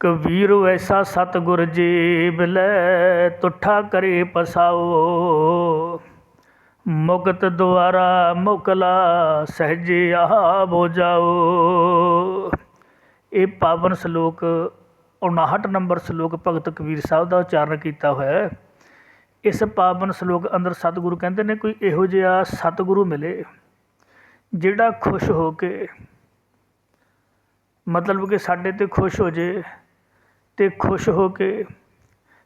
ਕਬੀਰ ਐਸਾ ਸਤਿਗੁਰ ਜੀਬ ਲੈ ਤੁਠਾ ਕਰੇ ਪਸਾਓ। ਮੁਕਤ ਦੁਆਰਾ ਮੁਕਲਾ ਸਹਜੇ ਆਵੋ ਜਾਓ। ਇਹ ਪਾਵਨ ਸ਼ਲੋਕ 59 ਨੰਬਰ ਸ਼ਲੋਕ ਭਗਤ ਕਬੀਰ ਸਾਹਿਬ ਦਾ ਉਚਾਰਨ ਕੀਤਾ ਹੋਇਆ ਹੈ। ਇਸ ਪਾਵਨ ਸ਼ਲੋਕ ਅੰਦਰ ਸਤਿਗੁਰੂ ਕਹਿੰਦੇ ਨੇ ਕੋਈ ਇਹੋ ਜਿਹਾ ਸਤਿਗੁਰੂ ਮਿਲੇ ਜਿਹੜਾ ਖੁਸ਼ ਹੋ ਕੇ, ਮਤਲਬ ਕਿ ਸਾਡੇ ਤੇ ਖੁਸ਼ ਹੋ ਜੇ ਤੇ ਖੁਸ਼ ਹੋ ਕੇ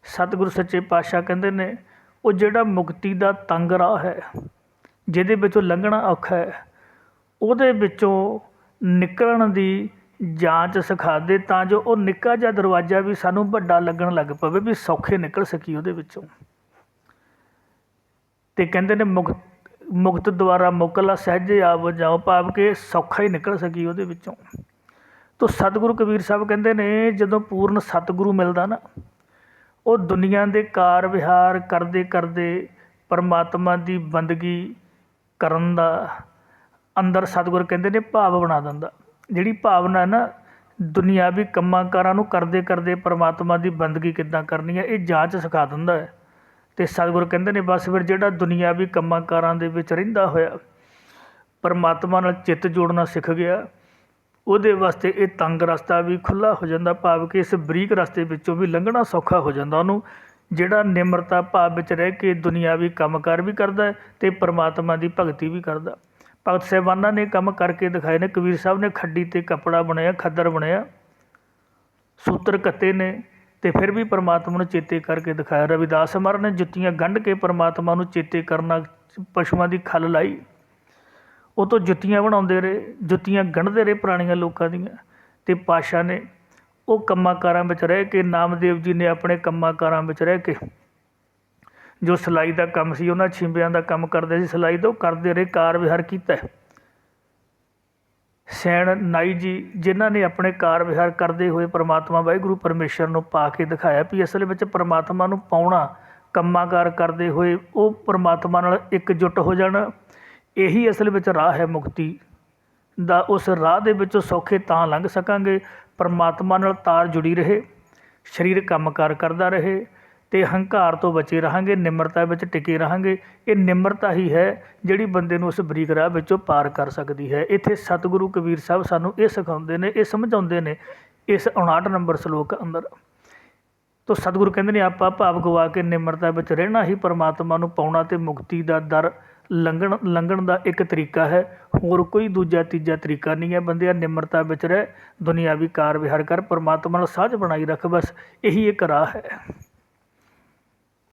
ਸਤਿਗੁਰੂ ਸੱਚੇ ਪਾਤਸ਼ਾਹ ਕਹਿੰਦੇ ਨੇ, ਉਹ ਜਿਹੜਾ ਮੁਕਤੀ ਦਾ ਤੰਗ ਰਾਹ ਹੈ, ਜਿਹਦੇ ਵਿੱਚੋਂ ਲੰਘਣਾ ਔਖਾ ਹੈ, ਉਹਦੇ ਵਿੱਚੋਂ ਨਿਕਲਣ ਦੀ ਜਾਂਚ ਸਿਖਾ ਦੇ ਤਾਂ ਜੋ ਉਹ ਨਿੱਕਾ ਜਿਹਾ ਦਰਵਾਜ਼ਾ ਵੀ ਸਾਨੂੰ ਵੱਡਾ ਲੱਗਣ ਲੱਗ ਪਵੇ ਵੀ ਸੌਖੇ ਨਿਕਲ ਸਕੀ ਉਹਦੇ ਵਿੱਚੋਂ। ਤੇ ਕਹਿੰਦੇ ਨੇ, ਮੁਕਤ ਮੁਕਤ ਦੁਆਰਾ ਮੁਕਲਾ ਸਹਿਜੇ ਆਵ ਜਾਓ ਭਾਵ ਕਿ ਸੌਖਾ ਹੀ ਨਿਕਲ ਸਕੀ ਉਹਦੇ ਵਿੱਚੋਂ। ਤੋ ਸਤਿਗੁਰੂ ਕਬੀਰ ਸਾਹਿਬ ਕਹਿੰਦੇ ਨੇ, ਜਦੋਂ ਪੂਰਨ ਸਤਿਗੁਰੂ ਮਿਲਦਾ ਨਾ, ਉਹ ਦੁਨੀਆ ਦੇ ਕਾਰ ਵਿਹਾਰ ਕਰਦੇ ਕਰਦੇ ਪਰਮਾਤਮਾ ਦੀ ਬੰਦਗੀ ਕਰਨ ਦਾ ਅੰਦਰ ਸਤਿਗੁਰ ਕਹਿੰਦੇ ਨੇ ਭਾਵ ਬਣਾ ਦਿੰਦਾ। ਜਿਹੜੀ ਭਾਵਨਾ ਨਾ, ਦੁਨਿਆਵੀ ਕੰਮਾਂ ਕਾਰਾਂ ਨੂੰ ਕਰਦੇ ਕਰਦੇ ਪਰਮਾਤਮਾ ਦੀ ਬੰਦਗੀ ਕਿੱਦਾਂ ਕਰਨੀ ਹੈ, ਇਹ ਜਾਂਚ ਸਿਖਾ ਦਿੰਦਾ ਹੈ। ਤੇ ਸਤਿਗੁਰ ਕਹਿੰਦੇ ਨੇ, ਬਸ ਫਿਰ ਜਿਹੜਾ ਦੁਨਿਆਵੀ ਕੰਮਾਂ ਕਾਰਾਂ ਦੇ ਵਿੱਚ ਰਹਿੰਦਾ ਹੋਇਆ, ਪਰਮਾਤਮਾ ਨਾਲ ਚਿੱਤ ਜੋੜਨਾ ਸਿੱਖ ਗਿਆ ਉਹਦੇ ਵਾਸਤੇ ਇਹ ਤੰਗ ਰਸਤਾ ਵੀ ਖੁੱਲ੍ਹਾ ਹੋ ਜਾਂਦਾ, ਭਾਵ ਕਿ ਇਸ ਬਰੀਕ ਰਸਤੇ ਵਿੱਚੋਂ ਵੀ ਲੰਘਣਾ ਸੌਖਾ ਹੋ ਜਾਂਦਾ ਉਹਨੂੰ। ਜਿਹੜਾ ਨਿਮਰਤਾ ਭਾਵ ਵਿੱਚ ਰਹਿ ਕੇ ਦੁਨਿਆਵੀ ਕੰਮਕਾਰ ਵੀ ਕਰਦਾ ਅਤੇ ਪਰਮਾਤਮਾ ਦੀ ਭਗਤੀ ਵੀ ਕਰਦਾ। ਭਗਤ ਸਾਹਿਬਾਨਾਂ ਨੇ ਕੰਮ ਕਰਕੇ ਦਿਖਾਏ ਨੇ, ਕਬੀਰ ਸਾਹਿਬ ਨੇ ਖੱਡੀ ਤੇ ਕੱਪੜਾ ਬਣਾਇਆ ਖੱਦਰ ਬਣਾਇਆ ਸੂਤਰ ਕੱਤੇ ਨੇ ਤੇ ਫਿਰ ਵੀ ਪਰਮਾਤਮਾ ਨੂੰ ਚੇਤੇ ਕਰਕੇ ਦਿਖਾਇਆ। ਰਵਿਦਾਸ ਮਹਾਰਾਜ ਨੇ ਜੁੱਤੀਆਂ ਗੰਢ ਕੇ ਪਰਮਾਤਮਾ ਨੂੰ ਚੇਤੇ ਕਰਨਾ, ਪਸ਼ੂਆਂ ਦੀ ਖੱਲ ਲਾਈ। ਉਹ ਤੋਂ ਜੁੱਤੀਆਂ ਬਣਾਉਂਦੇ ਰਹੇ, ਜੁੱਤੀਆਂ ਗੰਢਦੇ ਰਹੇ ਪੁਰਾਣੀਆਂ ਲੋਕਾਂ ਦੀਆਂ ਅਤੇ ਪਾਤਸ਼ਾਹ ਨੇ ਉਹ ਕੰਮਾਂ ਕਾਰਾਂ ਵਿੱਚ ਰਹਿ ਕੇ, ਨਾਮਦੇਵ ਜੀ ਨੇ ਆਪਣੇ ਕੰਮਾਂ ਕਾਰਾਂ ਵਿੱਚ ਰਹਿ ਕੇ ਜੋ ਸਿਲਾਈ ਦਾ ਕੰਮ ਸੀ, ਉਹਨਾਂ ਛਿੰਬਿਆਂ ਦਾ ਕੰਮ ਕਰਦੇ ਸੀ, ਸਿਲਾਈ ਦਾ ਉਹ ਕਰਦੇ ਰਹੇ, ਕਾਰ ਵਿਹਾਰ ਕੀਤਾ ਸੈਣ ਨਾਈ ਜੀ, ਜਿਨ੍ਹਾਂ ਨੇ ਆਪਣੇ ਕਾਰ ਵਿਹਾਰ ਕਰਦੇ ਹੋਏ ਪ੍ਰਮਾਤਮਾ ਵਾਹਿਗੁਰੂ ਪਰਮੇਸ਼ਰ ਨੂੰ ਪਾ ਕੇ ਦਿਖਾਇਆ ਵੀ ਅਸਲ ਵਿੱਚ ਪ੍ਰਮਾਤਮਾ ਨੂੰ ਪਾਉਣਾ ਕੰਮਾਂ ਕਾਰ ਕਰਦੇ ਹੋਏ ਉਹ ਪ੍ਰਮਾਤਮਾ ਨਾਲ ਇੱਕ ਇਕਜੁੱਟ ਹੋ ਜਾਣਾ ਇਹੀ ਅਸਲ ਵਿੱਚ ਰਾਹ ਹੈ ਮੁਕਤੀ ਦਾ। ਉਸ ਰਾਹ ਦੇ ਵਿੱਚੋਂ ਸੌਖੇ ਤਾਂ ਲੰਘ ਸਕਾਂਗੇ। ਪਰਮਾਤਮਾ ਨਾਲ ਤਾਰ ਜੁੜੀ ਰਹੇ, ਸਰੀਰ ਕੰਮਕਾਰ ਕਰਦਾ ਰਹੇ ਅਤੇ ਹੰਕਾਰ ਤੋਂ ਬਚੇ ਰਹਾਂਗੇ, ਨਿਮਰਤਾ ਵਿੱਚ ਟਿਕੇ ਰਹਾਂਗੇ। ਇਹ ਨਿਮਰਤਾ ਹੀ ਹੈ ਜਿਹੜੀ ਬੰਦੇ ਨੂੰ ਉਸ ਬਰੀਕ ਰਾਹ ਵਿੱਚੋਂ ਪਾਰ ਕਰ ਸਕਦੀ ਹੈ। ਇੱਥੇ ਸਤਿਗੁਰੂ ਕਬੀਰ ਸਾਹਿਬ ਸਾਨੂੰ ਇਹ ਸਿਖਾਉਂਦੇ ਨੇ, ਇਹ ਸਮਝਾਉਂਦੇ ਨੇ ਇਸ 59 ਨੰਬਰ ਸ਼ਲੋਕ ਅੰਦਰ। ਤੋ ਸਤਿਗੁਰੂ ਕਹਿੰਦੇ ਨੇ, ਆਪਾਂ ਭਾਵ ਗਵਾ ਕੇ ਨਿਮਰਤਾ ਵਿੱਚ ਰਹਿਣਾ ਹੀ ਪਰਮਾਤਮਾ ਨੂੰ ਪਾਉਣਾ ਤੇ ਮੁਕਤੀ ਦਾ ਦਰ ਲੰਘਣ ਲੰਘਣ ਦਾ ਇੱਕ ਤਰੀਕਾ ਹੈ। ਹੋਰ ਕੋਈ ਦੂਜਾ, ਤੀਜਾ ਤਰੀਕਾ ਨਹੀਂ ਹੈ। ਬੰਦਿਆ, ਨਿਮਰਤਾ ਵਿੱਚ ਰਹਿ। ਦੁਨਿਆਵੀ ਕਾਰ ਵਿਹਾਰ ਕਰ। ਪਰਮਾਤਮਾ ਨਾਲ ਸਾਂਝ ਬਣਾਈ ਰੱਖ। ਬਸ ਇਹੀ ਇੱਕ ਰਾਹ ਹੈ।